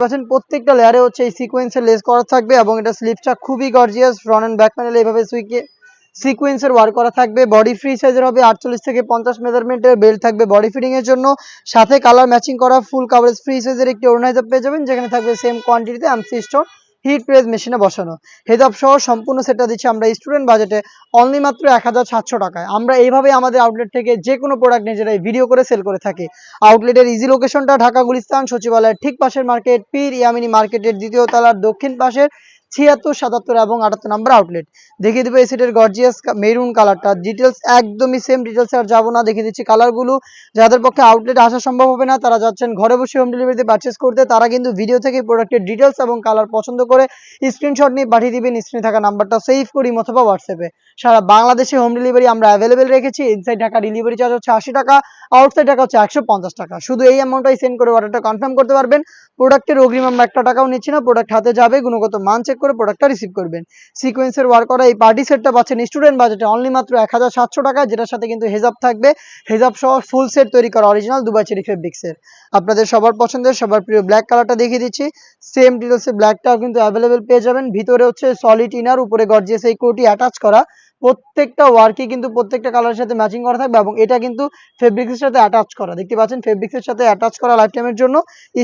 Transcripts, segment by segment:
পাচ্ছেন, প্রত্যেকটা লেয়ারে হচ্ছে এই সিকোয়েন্সের লেস করা থাকবে এবং এটা স্লিপটা খুবই গর্জিয়াস ফ্রন্ট অ্যান্ড ব্যাক প্যানেলে এইভাবে সুইকে সিকোয়েন্সের ওয়ার্ক করা থাকবে। বডি ফ্রি সাইজের হবে আটচল্লিশ থেকে পঞ্চাশ মেজারমেন্টের বেল্ট থাকবে বডি ফিটিং এর জন্য। সাথে কালার ম্যাচিং করা ফুল কাভারেজ ফ্রি সাইজের একটি অর্গানাইজার পেয়ে যাবেন, যেখানে থাকবে সেম কোয়ান্টিটিতে অ্যামসি স্টোন হিট প্রেস মেশিনে বসানো। হেজাব সহ সম্পূর্ণ সেটটা দিচ্ছি আমরা স্টুডেন্ট বাজেটে অনলি মাত্র এক হাজার সাতশো টাকায়। আমরা এইভাবে আমাদের আউটলেট থেকে যে কোনো প্রোডাক্ট নিজেরাই ভিডিও করে সেল করে থাকি। আউটলেটের ইজি লোকেশনটা ঢাকা, গুলিস্তান, সচিবালয়ের ঠিক পাশের মার্কেট পীর ইয়ামিনী মার্কেটের দ্বিতীয় তলার দক্ষিণ পাশের ছিয়াত্তর, সাতাত্তর এবং আটাত্তর নাম্বার আউটলেট দেখিয়ে দেবো এই গর্জিয়াস মেরুন কালারটা ডিটেলস একদমই সেম ডিটেলস আর যাব না। দেখিয়ে দিচ্ছি কালারগুলো যাদের পক্ষে আউটলেটে আসা সম্ভব হবে না, তারা যাচ্ছেন ঘরে বসে হোম ডেলিভারিতে পারচেস করতে। তারা কিন্তু ভিডিও থেকে প্রোডাক্টের ডিটেলস এবং কালার পছন্দ করে স্ক্রিনশট নিয়ে পাঠিয়ে দিবেন স্ক্রিনে থাকা নাম্বারটা সেভ করি অথবা হোয়াটসঅ্যাপে সারা বাংলাদেশে হোম ডেলিভারি আমরা অ্যাভেলেবেল রেখেছি। ইনসাইড ঢাকা ডেলিভারি চার্জ হচ্ছে আশি টাকা আউটসাইড টাকা হচ্ছে একশো পঞ্চাশ টাকা। শুধু এই অ্যামাউন্টটাই সেন্ড করে অর্ডারটা কনফার্ম করতে পারবেন। প্রোডাক্টের অগ্রিম আমরা একটা টাকাও নিচ্ছি না। প্রোডাক্ট হাতে যাবে, গুণগত মান চেক করে প্রোডাক্টটা রিসিভ করবেন। সিকোয়েন্সের ওয়ার্ক করা এই পার্টি সেটটা পাচ্ছেন স্টুডেন্ট বাজেটে অনলি মাত্র এক হাজার সাতশো টাকা, যেটার সাথে কিন্তু হেজাব থাকবে। হেজাব সহ ফুল সেট তৈরি করা অরিজিনাল দুবাই চেরি ফেব্রিক্সের আপনাদের সবার পছন্দের, সবার প্রিয় ব্ল্যাক কালারটা দেখিয়ে দিচ্ছি। সেম ডিটেলসে ব্ল্যাকটাও কিন্তু অ্যাভেলেবেল পেয়ে যাবেন। ভিতরে হচ্ছে সলিড ইনার উপরে গর্জিয়াস এই কোটি অ্যাটাচ করা। প্রত্যেকটা ওয়ার্কই কিন্তু প্রত্যেকটা কালারের সাথে ম্যাচিং করা থাকবে এবং এটা কিন্তু ফেব্রিক্সের সাথে অ্যাটাচ করা। দেখতে পাচ্ছেন ফেব্রিক্সের সাথে অ্যাটাচ করা লাইফ টাইমের জন্য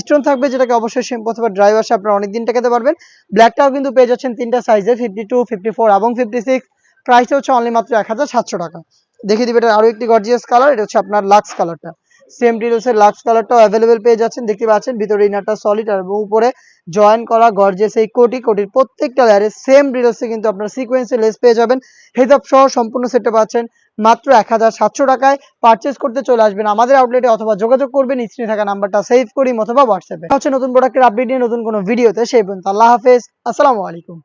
স্টোন থাকবে যেটাকে অবশ্যই শ্যাম্পু অথবা ড্রাই ওয়াশে আপনারা অনেক দিন টেকাতে পারবেন। ব্ল্যাকটাও কিন্তু পেয়ে যাচ্ছেন তিনটা সাইজে ফিফটি টু ফিফটি ফোর এবং ফিফটি সিক্স প্রাইসটা হচ্ছে অনলি মাত্র এক হাজার সাতশো টাকা। দেখিয়ে দিবে এটা আরও একটি গর্জিয়াস কালার এটা হচ্ছে আপনার লাক্স কালারটা সেম ডিটেলসের লাক্স কালারটাও অ্যাভেলেবেল পেয়ে যাচ্ছেন। দেখতে পাচ্ছেন ভিতরে ইনারটা সলিড আর উপরে জয়েন করা গর্জিয়াস এই কোটি কোটির প্রত্যেকটা লেয়ারে সেম ডিটেলসে কিন্তু আপনার সিকোয়েন্সে লেস পেয়ে যাবেন। হেজাব সহ সম্পূর্ণ সেটটা পাচ্ছেন মাত্র এক হাজার সাতশো টাকায়। পারচেস করতে চলে আসবেন আমাদের আউটলেটে অথবা যোগাযোগ করবেন স্ক্রিনে থাকা নাম্বারটা সেভ করি অথবা হোয়াটসঅ্যাপে হচ্ছে নতুন প্রোডাক্টের আপডেট নিয়ে নতুন কোনো ভিডিওতে সেই পর্যন্ত আল্লাহ হাফেজ। আসসালামু আলাইকুম।